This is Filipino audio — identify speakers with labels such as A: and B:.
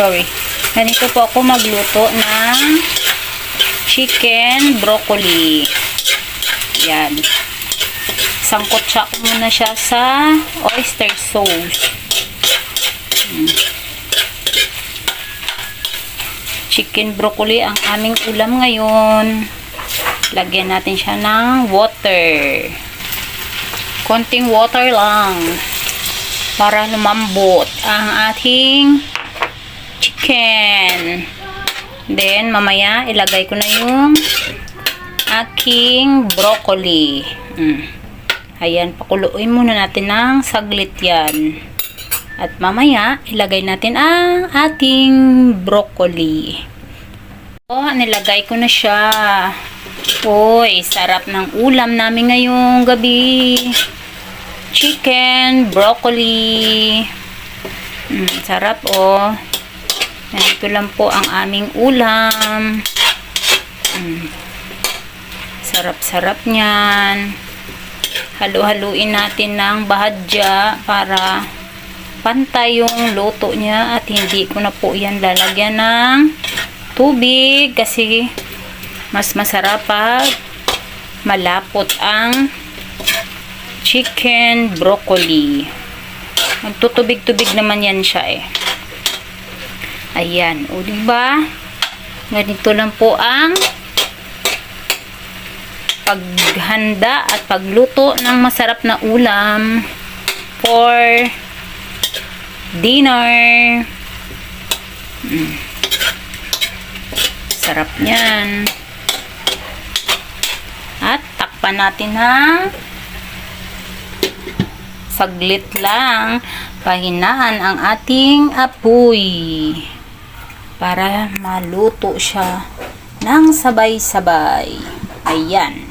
A: Sorry. Ganito po ako magluto ng chicken broccoli. Yan. Sangkot siya ko muna siya sa oyster sauce. Hmm. Chicken broccoli ang aming ulam ngayon. Lagyan natin siya ng water. Konting water lang para lumambot ang ating chicken. Then, mamaya, ilagay ko na yung aking broccoli. Mm. Ayan, pakuluin muna natin ng saglit yan. At mamaya, ilagay natin ang ating broccoli. Oh, nilagay ko na siya. Uy, sarap ng ulam namin ngayong gabi. Chicken, broccoli. Mm, sarap oh. Ganito lang po ang aming ulam. Mm. Sarap-sarap niyan. Halu-haluin natin ng bahadya para pantay yung luto niya at hindi ko na po yan lalagyan ng tubig kasi mas masarap pag malapot ang chicken broccoli. Magtutubig-tubig naman yan siya eh. Ayan. O, diba? Ganito lang po ang paghanda at pagluto ng masarap na ulam for dinner. Mm. Sarap niyan. At takpan natin ng saglit lang pahinaan ang ating apoy para maluto siya ng sabay-sabay. Ayan.